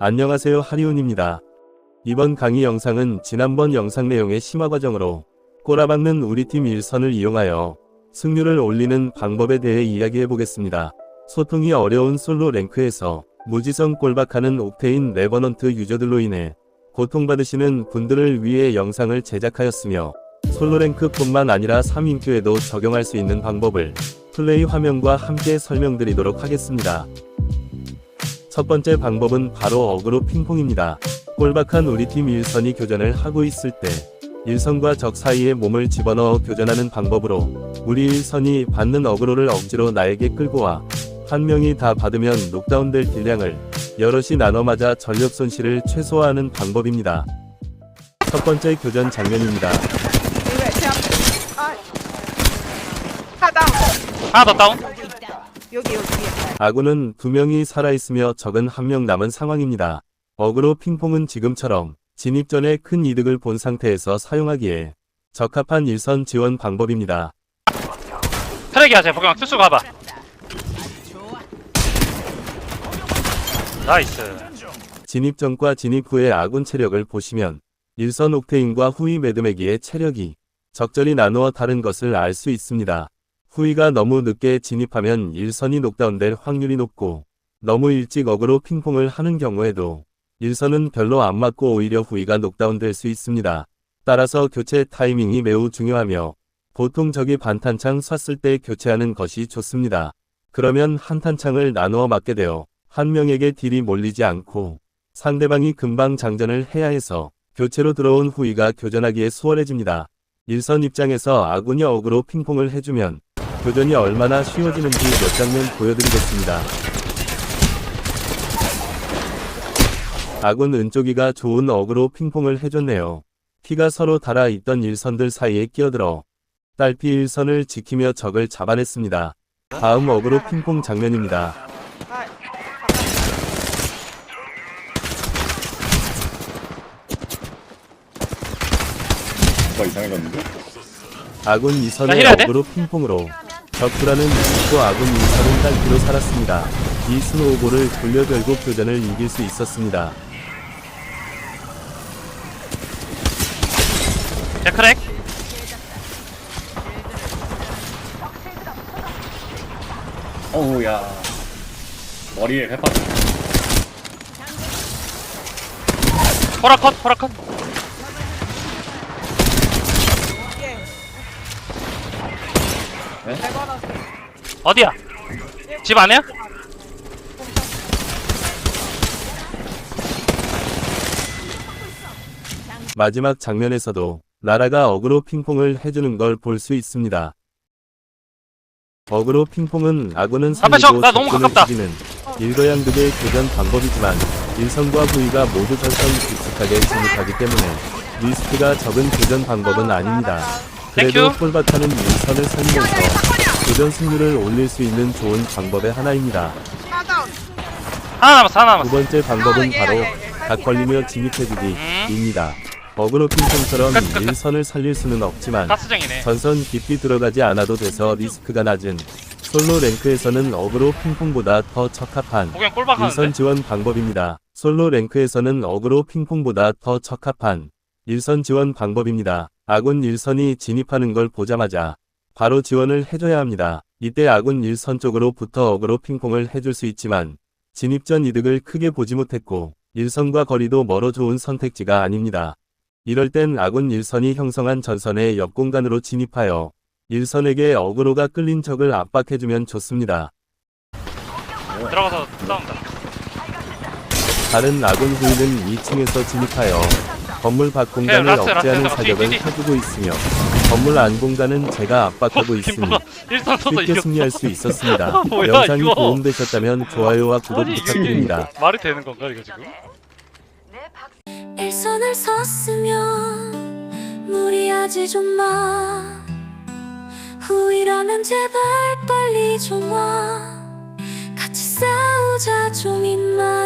안녕하세요 하리온입니다. 이번 강의 영상은 지난번 영상 내용의 심화 과정으로 꼬라박는 우리 팀 일선을 이용하여 승률을 올리는 방법에 대해 이야기해 보겠습니다. 소통이 어려운 솔로 랭크에서 무지성 꼴박하는 옥테인 레버넌트 유저들로 인해 고통받으시는 분들을 위해 영상을 제작하였으며 솔로 랭크뿐만 아니라 3인큐에도 적용할 수 있는 방법을 플레이 화면과 함께 설명드리도록 하겠습니다. 첫 번째 방법은 바로 어그로 핑퐁입니다. 꼴박한 우리 팀 일선이 교전을 하고 있을 때 일선과 적 사이에 몸을 집어넣어 교전하는 방법으로 우리 일선이 받는 어그로를 억지로 나에게 끌고 와 한 명이 다 받으면 녹다운될 딜량을 여럿이 나눠 맞아 전력 손실을 최소화하는 방법입니다. 첫 번째 교전 장면입니다. 아. 하다. 하나 더 다운. 여기 여기. 아군은 두 명이 살아있으며 적은 한 명 남은 상황입니다. 어그로 핑퐁은 지금처럼 진입 전에 큰 이득을 본 상태에서 사용하기에 적합한 일선 지원 방법입니다. 트랙이야, 제 포켓몬 투수 가봐. 나이스. 진입 전과 진입 후의 아군 체력을 보시면 일선 옥테인과 후위 매드매기의 체력이 적절히 나누어 다른 것을 알 수 있습니다. 후위가 너무 늦게 진입하면 일선이 녹다운될 확률이 높고 너무 일찍 어그로 핑퐁을 하는 경우에도 일선은 별로 안 맞고 오히려 후위가 녹다운될 수 있습니다. 따라서 교체 타이밍이 매우 중요하며 보통 적이 반탄창 쐈을 때 교체하는 것이 좋습니다. 그러면 한 탄창을 나누어 맞게 되어 한 명에게 딜이 몰리지 않고 상대방이 금방 장전을 해야 해서 교체로 들어온 후위가 교전하기에 수월해집니다. 일선 입장에서 아군이 어그로 핑퐁을 해주면 교전이 얼마나 쉬워지는지 몇 장면 보여드리겠습니다. 아군 은쪽이가 좋은 어그로 핑퐁을 해줬네요. 피가 서로 달아있던 일선들 사이에 끼어들어 딸피 일선을 지키며 적을 잡아냈습니다. 다음 어그로 핑퐁 장면입니다. 아. 이상해졌는데? 아군 나 이선의? 어그로 핑퐁으로 적구라는 이고 아군 이선은 딸피로 살았습니다. 이 스노우볼을 돌려 결국 교전을 이길 수 있었습니다. 제 크랙. 어우, 야. 머리에 페퍼. 호라컷, 호라컷. 어디야? 집 안에야? 마지막 장면에서도 라라가 어그로 핑퐁을 해주는 걸 볼 수 있습니다. 어그로 핑퐁은 아군은 적! 살리고 적군을 가깝다. 죽이는 일거양득의 교전 방법이지만 일선과 후위가 모두 전선 깊숙하게 진입하기 때문에 리스크가 적은 교전 방법은 아닙니다. 그래도. 폴바타는 일선을 살리면서 교전 승률을 올릴 수 있는 좋은 방법의 하나입니다. 하나 남았어, 하나 두 남았어. 번째 방법은 예, 바로 예, 예. 각 걸리며 음. 진입해주기입니다. 어그로 핑퐁처럼. 일선을 살릴 수는 없지만. 전선 깊이 들어가지 않아도 돼서 리스크가 낮은 솔로 랭크에서는 어그로 핑퐁보다 더 적합한 포켓몬 일선? 지원 방법입니다. 솔로 랭크에서는 어그로 핑퐁보다 더 적합한 일선 지원 방법입니다. 아군 일선이 진입하는 걸 보자마자 바로 지원을 해줘야 합니다. 이때 아군 일선 쪽으로부터 어그로 핑퐁을 해줄 수 있지만 진입 전 이득을 크게 보지 못했고 일선과 거리도 멀어 좋은 선택지가 아닙니다. 이럴 땐 아군 일선이 형성한 전선의 옆 공간으로 진입하여 일선에게 어그로가 끌린 적을 압박해주면 좋습니다. 들어가서 싸운다. 다른 아군 후위는 2층에서 진입하여 건물 밖 공간을 네, 라스, 억제하는 라스, 사격을 라스, 해주고 있으며 건물 안 공간은 제가 압박하고 있으니 일선 서서 쉽게. 승리할 수 있었습니다. 뭐야, 영상이 이거. 도움되셨다면 좋아요와 구독 아니, 부탁드립니다. 말이 되는 건가, 이거 지금? 일선을 섰으면 무리하지 좀 마 후이라면 제발 빨리 좀 와 같이 싸우자 좀 제발